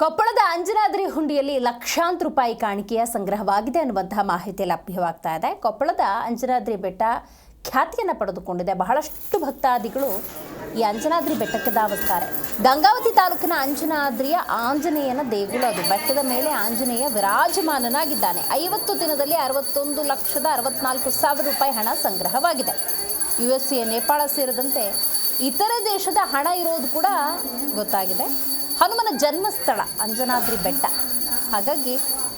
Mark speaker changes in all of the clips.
Speaker 1: ಕೊಪ್ಪಳದ ಅಂಜನಾದ್ರಿ ಹುಂಡಿಯಲ್ಲಿ ಲಕ್ಷಾಂತರ ರೂಪಾಯಿ ಕಾಣಿಕೆಯ ಸಂಗ್ರಹವಾಗಿದೆ ಅನ್ನುವಂತಹ ಮಾಹಿತಿ ಲಭ್ಯವಾಗ್ತಾ ಇದೆ. ಕೊಪ್ಪಳದ ಅಂಜನಾದ್ರಿ ಬೆಟ್ಟ ಖ್ಯಾತಿಯನ್ನು ಪಡೆದುಕೊಂಡಿದೆ. ಬಹಳಷ್ಟು ಭಕ್ತಾದಿಗಳು ಈ ಅಂಜನಾದ್ರಿ ಬೆಟ್ಟಕ್ಕೆ ಧಾವಿಸ್ತಾರೆ. ಗಂಗಾವತಿ ತಾಲೂಕಿನ ಅಂಜನಾದ್ರಿಯ ಆಂಜನೇಯನ ದೇಗುಲ ಅದು. ಬೆಟ್ಟದ ಮೇಲೆ ಆಂಜನೇಯ ವಿರಾಜಮಾನನಾಗಿದ್ದಾನೆ. ಐವತ್ತು ದಿನದಲ್ಲಿ ಅರವತ್ತೊಂದು ಲಕ್ಷದ ಅರವತ್ನಾಲ್ಕು ಸಾವಿರ ರೂಪಾಯಿ ಹಣ ಸಂಗ್ರಹವಾಗಿದೆ. ಯು ಎಸ್ ಎ, ನೇಪಾಳ ಸೇರಿದಂತೆ ಇತರೆ ದೇಶದ ಹಣ ಇರೋದು ಕೂಡ ಗೊತ್ತಾಗಿದೆ. ಹನುಮನ ಜನ್ಮಸ್ಥಳ, ಅಂಜನಾದ್ರಿ ಬೆಟ್ಟ. ಹಾಗಾಗಿ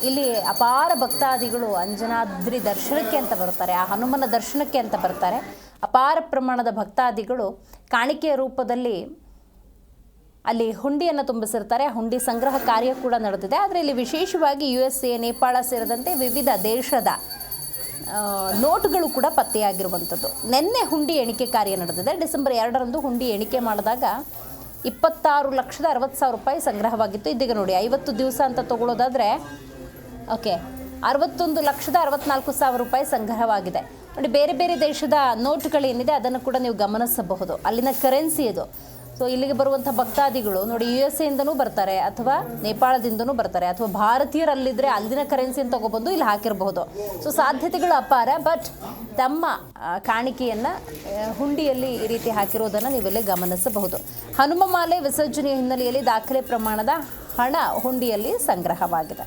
Speaker 1: ಇಲ್ಲಿ ಅಪಾರ ಭಕ್ತಾದಿಗಳು ಅಂಜನಾದ್ರಿ ದರ್ಶನಕ್ಕೆ ಅಂತ ಬರ್ತಾರೆ ಆ ಹನುಮನ ದರ್ಶನಕ್ಕೆ ಅಂತ ಬರ್ತಾರೆ ಅಪಾರ ಪ್ರಮಾಣದ ಭಕ್ತಾದಿಗಳು ಕಾಣಿಕೆಯ ರೂಪದಲ್ಲಿ ಅಲ್ಲಿ ಹುಂಡಿಯನ್ನು ತುಂಬಿಸಿರ್ತಾರೆ. ಹುಂಡಿ ಸಂಗ್ರಹ ಕಾರ್ಯ ಕೂಡ ನಡೆದಿದೆ. ಆದರೆ ಇಲ್ಲಿ ವಿಶೇಷವಾಗಿ ಯು ಎಸ್ ಎ ನೇಪಾಳ ಸೇರಿದಂತೆ ವಿವಿಧ ದೇಶದ ನೋಟುಗಳು ಕೂಡ ಪತ್ತೆಯಾಗಿರುವಂಥದ್ದು. ನಿನ್ನೆ ಹುಂಡಿ ಎಣಿಕೆ ಕಾರ್ಯ ನಡೆದಿದೆ. ಡಿಸೆಂಬರ್ ಎರಡರಂದು ಹುಂಡಿ ಎಣಿಕೆ ಮಾಡಿದಾಗ ಇಪ್ಪತ್ತಾರು ಲಕ್ಷದ ಅರವತ್ತು ಸಾವಿರ ರೂಪಾಯಿ ಸಂಗ್ರಹವಾಗಿತ್ತು. ಇದೀಗ ನೋಡಿ, ಐವತ್ತು ದಿವಸ ಅಂತ ತಗೊಳ್ಳೋದಾದರೆ ಓಕೆ, ಅರವತ್ತೊಂದು ಲಕ್ಷದ ಅರವತ್ನಾಲ್ಕು ಸಾವಿರ ರೂಪಾಯಿ ಸಂಗ್ರಹವಾಗಿದೆ. ನೋಡಿ, ಬೇರೆ ಬೇರೆ ದೇಶದ ನೋಟುಗಳೇನಿದೆ ಅದನ್ನು ಕೂಡ ನೀವು ಗಮನಿಸಬಹುದು. ಅಲ್ಲಿನ ಕರೆನ್ಸಿ ಇದು. ಸೊ ಇಲ್ಲಿಗೆ ಬರುವಂಥ ಭಕ್ತಾದಿಗಳು ನೋಡಿ ಯು ಎಸ್ ಎಯಿಂದನೂ ಬರ್ತಾರೆ ಅಥವಾ ನೇಪಾಳದಿಂದನೂ ಬರ್ತಾರೆ ಅಥವಾ ಭಾರತೀಯರಲ್ಲಿದ್ದರೆ ಅಲ್ಲಿನ ಕರೆನ್ಸಿಯನ್ನು ತಗೊಬಂದು ಇಲ್ಲಿ ಹಾಕಿರಬಹುದು. ಸೊ ಸಾಧ್ಯತೆಗಳು ಅಪಾರ ಬಟ್ ತಮ್ಮ ಕಾಣಿಕೆಯನ್ನು ಹುಂಡಿಯಲ್ಲಿ ಈ ರೀತಿ ಹಾಕಿರೋದನ್ನು ನೀವೆಲ್ಲ ಗಮನಿಸಬಹುದು. ಹನುಮಮಾಲೆ ವಿಸರ್ಜನೆಯ ಹಿನ್ನೆಲೆಯಲ್ಲಿ ದಾಖಲೆ ಪ್ರಮಾಣದ ಹಣ ಹುಂಡಿಯಲ್ಲಿ ಸಂಗ್ರಹವಾಗಿದೆ.